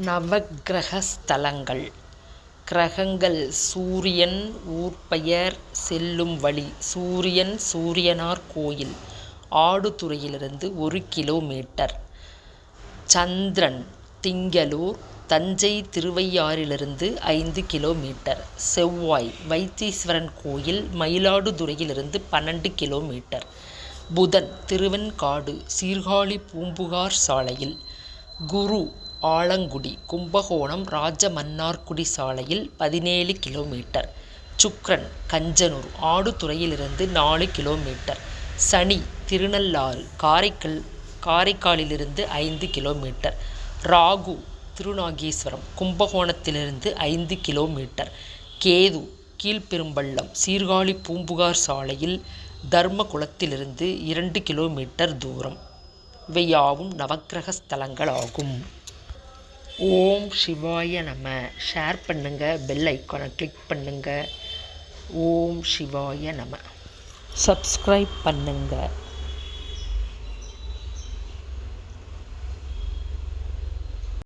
நவக்கிரக ஸ்தலங்கள் கிரகங்கள் சூரியன் ஊர்பெயர் செல்லும் வழி சூரியன் சூரியனார் கோயில் ஆடுதுறையிலிருந்து ஒரு கிலோமீட்டர். சந்திரன் திங்களூர் தஞ்சை திருவையாறிலிருந்து ஐந்து கிலோமீட்டர். செவ்வாய் வைத்தீஸ்வரன் கோயில் மயிலாடுதுறையிலிருந்து பன்னெண்டு கிலோமீட்டர். புதன் திருவெண்காடு சீர்காழி பூம்புகார் சாலையில். குரு ஆலங்குடி கும்பகோணம் ராஜமன்னார்குடி சாலையில் பதினேழு கிலோமீட்டர். சுக்ரன் கஞ்சனூர் ஆடுதுறையிலிருந்து நாலு கிலோமீட்டர். சனி திருநள்ளாறு காரைக்காலிலிருந்து ஐந்து கிலோமீட்டர். ராகு திருநாகேஸ்வரம் கும்பகோணத்திலிருந்து ஐந்து கிலோமீட்டர். கேது கீழ்பெரும்பள்ளம் சீர்காழி பூம்புகார் சாலையில் தர்மகுளத்திலிருந்து இரண்டு கிலோமீட்டர் தூரம். இவையாவும் நவக்கிரக ஸ்தலங்களாகும். ஓம் சிவாய நம்ம ஷேர் பண்ணுங்கள் பெல் ஐக்கானை கிளிக் பண்ணுங்கள் ஓம் சிவாய நம. சப்ஸ்கிரைப் பண்ணுங்கள்